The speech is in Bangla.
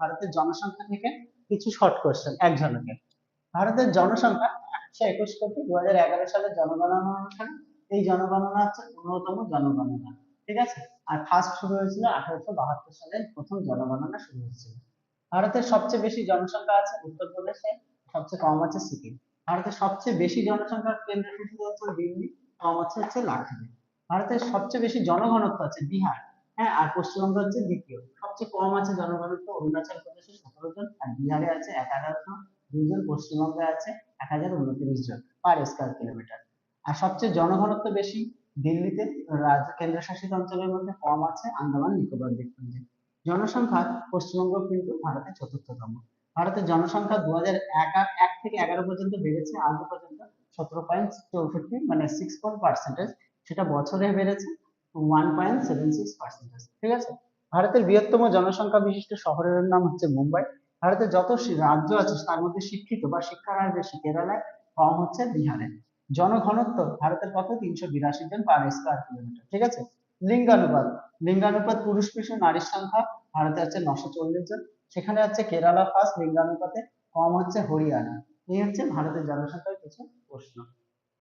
ভারতের জনসংখ্যা থেকে কিছু শর্ট কোশ্চেন এক ঝলকে ভারতের জনসংখ্যা একশো একুশ কোটি দু হাজার এগারো সালের জনগণনা অনুসারে এই জনগণনা হচ্ছে পনেরোতম জনগণনা, ঠিক আছে? আর ফার্স্ট শুরু হয়েছিল আঠারোশো বাহাত্তর সালে প্রথম জনগণনা শুরু হয়েছিল। ভারতের সবচেয়ে বেশি জনসংখ্যা আছে উত্তরপ্রদেশে সবচেয়ে কম আছে সিকিম। ভারতের সবচেয়ে বেশি জনসংখ্যার কেন্দ্রশাসিত অঞ্চল দিল্লি, কম আছে হচ্ছে লাদাখে ভারতের সবচেয়ে বেশি জনঘনত্ব আছে বিহার। হ্যাঁ আর পশ্চিমবঙ্গ হচ্ছে দ্বিতীয়। সবচেয়ে কম আছে জনঘনত্ব অরুণাচল প্রদেশে সতেরো জন, আর বিহারে আছে এক হাজার জন দুইজন পশ্চিমবঙ্গে আছে এক হাজার উনত্রিশ জন পার স্কোয়ার কিলোমিটার আর সবচেয়ে জনঘনত্ব বেশি দিল্লিতে রাজ্য কেন্দ্রশাসিত অঞ্চলের মধ্যে কম আছে আন্দামান নিকোবর দ্বীপপুঞ্জে। জনসংখ্যা পশ্চিমবঙ্গ কিন্তু ভারতের চতুর্থতম। ভারতের জনসংখ্যা দু হাজার এক এক থেকে এগারো পর্যন্ত বেড়েছে আজ পর্যন্ত সতেরো পয়েন্ট চৌষট্টি মানে সিক্স পয়েন্ট পার্সেন্টেজ সেটা বছরে বেড়েছে। আছে ভারতের বৃহত্তম জনসংখ্যা বিশিষ্ট শহরের নাম হচ্ছে মুম্বাই। ভারতের যত রাজ্য আছে, তার মধ্যে শিক্ষিত বা শিক্ষার হার বেশি কেরালায় কম হচ্ছে বিহারে। জনঘনত্ব ভারতের কত তিনশো বিরাশি জন পার স্কোয়ার কিলোমিটার ঠিক আছে? লিঙ্গানুপাত। লিঙ্গানুপাত পুরুষ পিছু নারীর সংখ্যা ভারতে হচ্ছে নশো চল্লিশ জন। সেখানে হচ্ছে কেরালা ফার্স্ট লিঙ্গানুপাতে কম হচ্ছে হরিয়ানা। এই হচ্ছে ভারতের জনসংখ্যার কিছু প্রশ্ন।